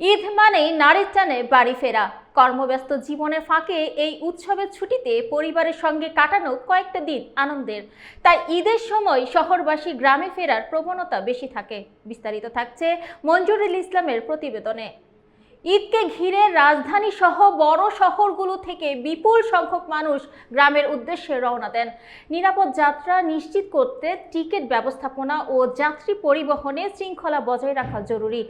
ঈদ মানেই নারীর টানে বাড়ি ফেরা। কর্মব্যস্ত জীবনের ফাঁকে এই উৎসবের ছুটিতে পরিবারের সঙ্গে কাটানো কয়েকটা দিন আনন্দের। তাই ঈদের সময় শহরবাসী গ্রামে ফেরার প্রবণতা বেশি থাকে। বিস্তারিত থাকছে মঞ্জুরুল ইসলামের প্রতিবেদনে। ঈদকে ঘিরে রাজধানী সহ বড় শহরগুলো থেকে বিপুল সংখ্যক মানুষ গ্রামের উদ্দেশ্যে রওনা দেন। নিরাপদ যাত্রা নিশ্চিত করতে টিকিট ব্যবস্থাপনা ও যাত্রী পরিবহনে শৃঙ্খলা বজায় রাখা জরুরি।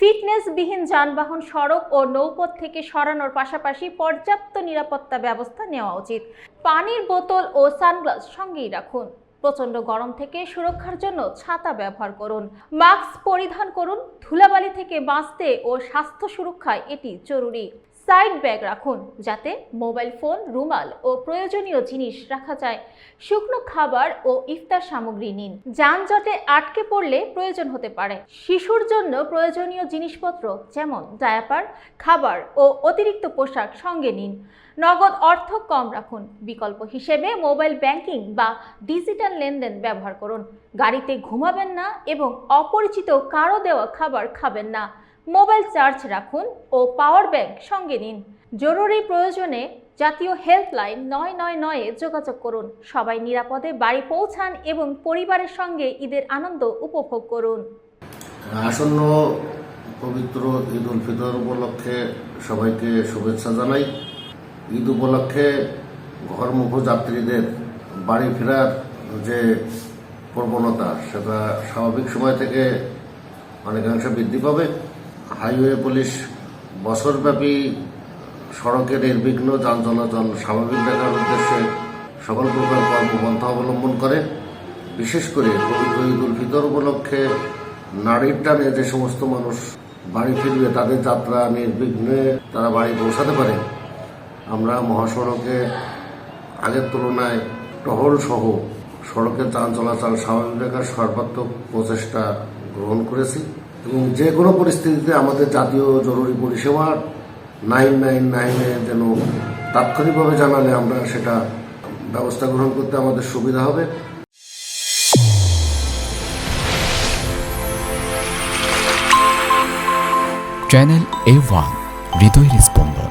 ফিটনেসবিহীন যানবাহন, সড়ক ও নৌপথ থেকে সরানোর পাশাপাশি পর্যাপ্ত নিরাপত্তা ব্যবস্থা নেওয়া উচিত। পানির বোতল ও সানগ্লাস সঙ্গেই রাখুন। প্রচণ্ড গরম থেকে সুরক্ষার জন্য ছাতা ব্যবহার করুন। মাস্ক পরিধান করুন। ধুলাবালি থেকে বাঁচতে ও স্বাস্থ্য সুরক্ষায় এটি জরুরি। সাইড ব্যাগ রাখুন যাতে মোবাইল ফোন, রুমাল ও প্রয়োজনীয় জিনিস রাখা যায়। শুকনো খাবার ও ইফতার সামগ্রী নিন। যানজটে আটকে পড়লে প্রয়োজন হতে পারে। শিশুর জন্য প্রয়োজনীয় জিনিসপত্র যেমন ডায়াপার, খাবার ও অতিরিক্ত পোশাক সঙ্গে নিন। নগদ অর্থ কম রাখুন। বিকল্প হিসেবে মোবাইল ব্যাংকিং বা ডিজিটাল লেনদেন ব্যবহার করুন। গাড়িতে ঘুমাবেন না এবং অপরিচিত কারও দেওয়া খাবার খাবেন না। মোবাইল চার্জ রাখুন ও পাওয়ার ব্যাংক সঙ্গে নিন। জরুরি প্রয়োজনে জাতীয় হেল্পলাইন নয় নয় নয়ে যোগাযোগ করুন। সবাই নিরাপদে বাড়ি পৌঁছান এবং পরিবারের সঙ্গে ঈদের আনন্দ উপভোগ করুন। আসন্ন পবিত্র ঈদ উল ফিতর উপলক্ষে সবাইকে শুভেচ্ছা জানাই। ঈদ উপলক্ষে ঘরমুখ যাত্রীদের বাড়ি ফেরার যে প্রবণতা, সেটা স্বাভাবিক সময় থেকে অনেকাংশে বৃদ্ধি পাবে। হাইওয়ে পুলিশ বছরব্যাপী সড়কে নির্বিঘ্ন যান চলাচল স্বাভাবিক রাখার উদ্দেশ্যে সকল প্রকার কর্মপন্থা অবলম্বন করে। বিশেষ করে পবিত্র ঈদ উল ফিতর উপলক্ষে নারীর টানে যে সমস্ত মানুষ বাড়ি ফিরবে, তাদের যাত্রা নির্বিঘ্নে তারা বাড়ি পৌঁছাতে পারে। আমরা মহাসড়কে আগের তুলনায় টহল সহ সড়কের যান চলাচল স্বাভাবিক রাখার সর্বাত্মক প্রচেষ্টা গ্রহণ করেছি। এবং যে কোনো পরিস্থিতিতে আমাদের জাতীয় জরুরি পরিষেবা নাইন নাইন নাইনে যেন তাৎক্ষণিকভাবে জানালে আমরা সেটা ব্যবস্থা গ্রহণ করতে আমাদের সুবিধা হবে। চ্যানেল এ ওয়ান, হৃদয়ের স্পন্দন